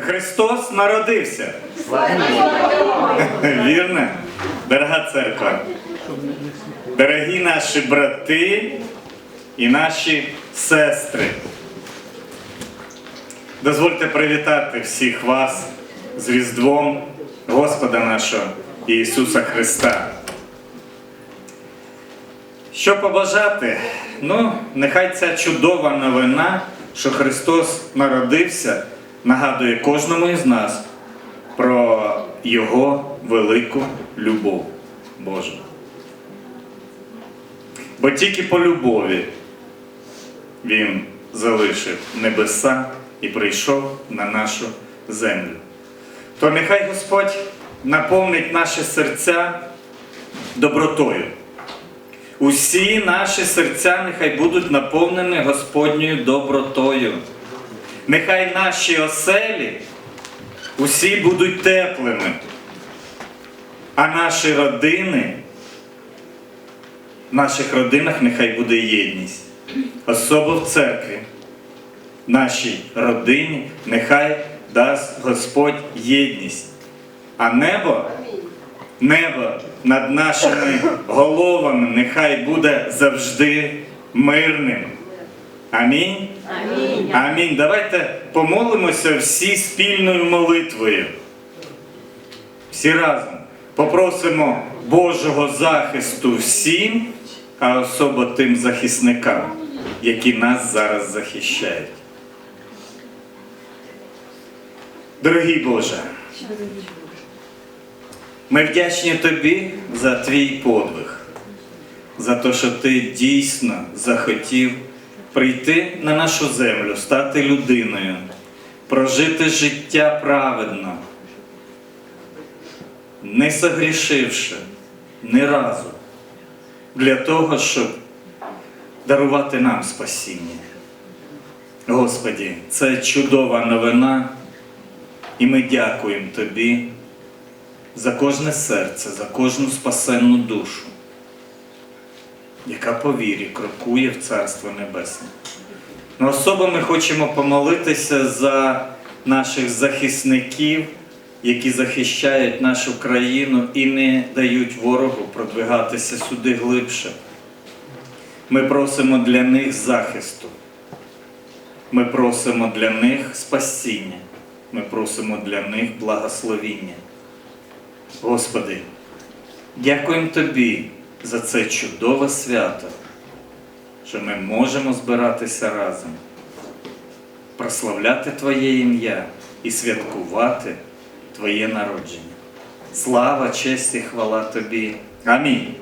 Христос народився. Вірно? Дорога церква. Дорогі наші брати і наші сестри. Дозвольте привітати всіх вас з Різдвом Господа нашого Ісуса Христа. Що побажати? Ну, нехай ця чудова новина, що Христос народився, нагадує кожному із нас про Його велику любов Божу. Бо тільки по любові Він залишив небеса і прийшов на нашу землю. То нехай Господь наповнить наші серця добротою. Усі наші серця нехай будуть наповнені Господньою добротою. Нехай наші оселі усі будуть теплими, а наші родини, в наших родинах нехай буде єдність. Особо в церкві, нашій родині нехай дасть Господь єдність. А небо Небо над нашими головами нехай буде завжди мирним. Амінь. Амінь. Амінь. Давайте помолимося всі спільною молитвою. Всі разом попросимо Божого захисту всім, а особо тим захисникам, які нас зараз захищають. Дорогий Боже, ми вдячні Тобі за твій подвиг, за те, що ти дійсно захотів прийти на нашу землю, стати людиною, прожити життя праведно, не согрішивши ні разу, для того, щоб дарувати нам спасіння. Господі, це чудова новина, і ми дякуємо Тобі за кожне серце, за кожну спасенну душу, яка по вірі крокує в Царство Небесне. Ну, особо ми хочемо помолитися за наших захисників, які захищають нашу країну і не дають ворогу продвигатися сюди глибше. Ми просимо для них захисту. Ми просимо для них спасіння. Ми просимо для них благословіння. Господи, дякуємо Тобі за це чудове свято, що ми можемо збиратися разом, прославляти Твоє ім'я і святкувати Твоє народження. Слава, честь і хвала Тобі. Амінь.